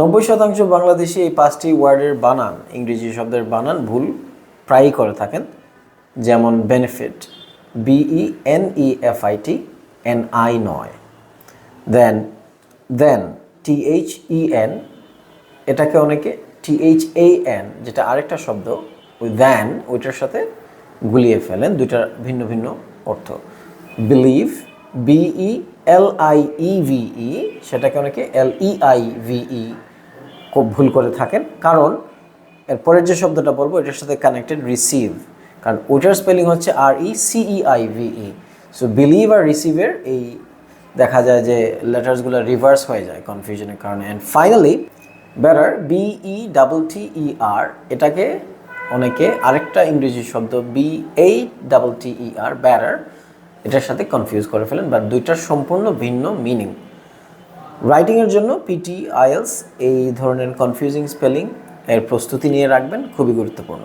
নব্বই শতাংশ বাংলাদেশি এই পাঁচটি ওয়ার্ডের বানান ইংরেজি শব্দের বানান ভুল, প্রায়ই করে থাকেন, যেমন benefit B E N E F I T N I নয়। দেন দেন টি এইচ ই এন এটাকে অনেকে টি এইচ এ এন যেটা আরেকটা শব্দ, ওই দেন ওইটার সাথে গুলিয়ে ফেলেন, দুইটার ভিন্ন ভিন্ন অর্থ। Believe B E L I E V E সেটাকে অনেকে এল ই আই ভিই খুব ভুল করে থাকেন। কারণ এর পরের যে শব্দটা বলব, এটার সাথে কানেক্টেড রিসিভ কারণ ওইটার স্পেলিং হচ্ছে R E C E I V E so believe আর রিসিভের এই দেখা যায় যে লেটার্সগুলো রিভার্স হয়ে যায় কনফিউশনের কারণে। And finally better B E double T E R এটাকে অনেকে আরেকটা ইংরেজি শব্দ বি এই double T E R batter এটার সাথে কনফিউজ করে ফেলেন বা দুইটার সম্পূর্ণ ভিন্ন মিনিং রাইটিংয়ের জন্য পিটি আইএলস এই ধরনের কনফিউজিং স্পেলিং এর প্রস্তুতি নিয়ে রাখবেন, খুবই গুরুত্বপূর্ণ।